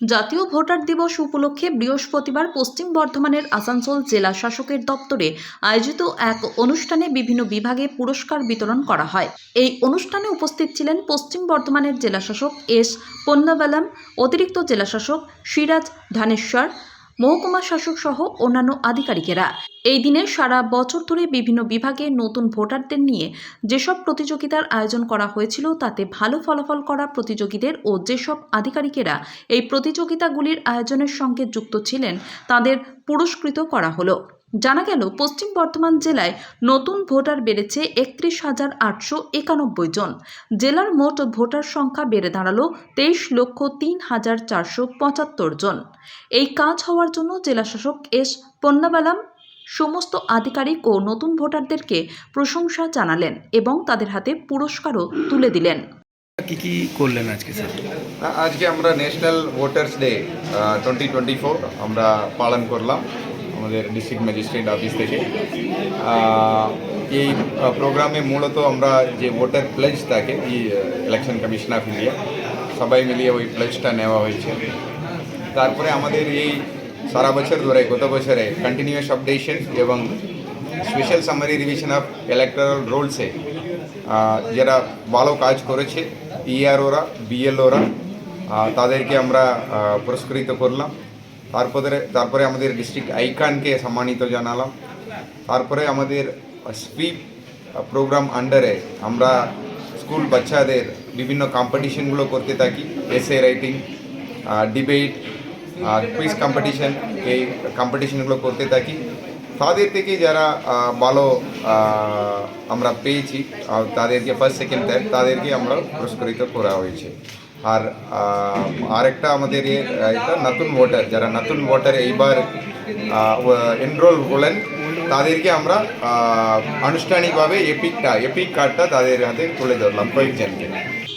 জাতীয় ভোটার দিবস উপলক্ষে বৃহস্পতিবার পশ্চিম বর্ধমানের আসানসোল জেলা শাসকের দপ্তরে আয়োজিত এক অনুষ্ঠানে বিভিন্ন বিভাগে পুরস্কার বিতরণ করা হয়। এই অনুষ্ঠানে উপস্থিত ছিলেন পশ্চিম বর্ধমানের জেলাশাসক এস পন্নাবালাম অতিরিক্ত জেলাশাসক সিরাজ ধানেশ্বর মহকুমা শাসক সহ অন্যান্য আধিকারিকেরা। এই দিনে সারা বছর ধরে বিভিন্ন বিভাগে নতুন ভোটারদের নিয়ে যেসব প্রতিযোগিতার আয়োজন করা হয়েছিল, তাতে ভালো ফলাফল করা প্রতিযোগীদের ও যেসব আধিকারিকেরা এই প্রতিযোগিতাগুলির আয়োজনের সঙ্গে যুক্ত ছিলেন, তাদের পুরস্কৃত করা হলো। জানা গেল পশ্চিম বর্ধমান জেলায় নতুন ভোটার বেড়েছে একত্রিশ হাজার আটশো একানব্বই জন। জেলার মোট ভোটার সংখ্যা বেড়ে দাঁড়াল তেইশ লক্ষ তিন হাজার চারশো পঁচাত্তর জন। এই কাজ হওয়ার জন্য জেলাশাসক এস পন্নাবালাম সমস্ত আধিকারিক ও নতুন ভোটারদেরকে প্রশংসা জানালেন এবং তাদের হাতে পুরস্কারও তুলে দিলেন। কি কি করলেন আজকে স্যার? আজকে আমরা national voters day twenty twenty four আমরা পালন করলাম। আমাদের ডিস্ট্রিক্ট ম্যাজিস্ট্রেট অফিস থেকে। এই প্রোগ্রামে মূলত আমরা যে ভোটার প্লেজ থাকে, এই ইলেকশন কমিশন অফ ইন্ডিয়া সবাই মিলিয়ে ওই প্লেজটা নেওয়া হয়েছে। তারপরে আমাদের এই সারা বছর ধরে, গত বছরে কন্টিনিউয়াস আপডেশন এবং special summary revision of electoral রোলসে যারা ভালো কাজ করেছে ইআরওরা বিএলওরা তাদেরকে আমরা পুরস্কৃত করলাম। তারপরে তারপরে আমাদের ডিস্ট্রিক্ট আইকানকে সম্মানিত জানালাম। তারপরে আমাদের স্পিপ প্রোগ্রাম আন্ডারে আমরা স্কুল বাচ্চাদের বিভিন্ন কম্পিটিশনগুলো করতে থাকি। এসে রাইটিং ডিবেট আর কুইজ কম্পিটিশন এই কম্পিটিশনগুলো করতে থাকি। তাদের থেকে যারা ভালো আমরা পেয়েছি তাদেরকে ফার্স্ট সেকেন্ড থার্ড তাদেরকে আমরা পুরস্কৃত করা হয়েছে। আর আরেকটা আমাদের এটা নতুন ভোটার, যারা নতুন ভোটার এইবার এনরোল হলেন, তাদেরকে আমরা আনুষ্ঠানিকভাবে এপিকটা, এপিক কার্ডটা তাদের হাতে তুলে ধরলাম কয়েকজনকে।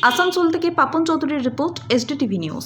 আসানসোল থেকে পাপন চৌধুরীর রিপোর্ট এসডিটিভি নিউজ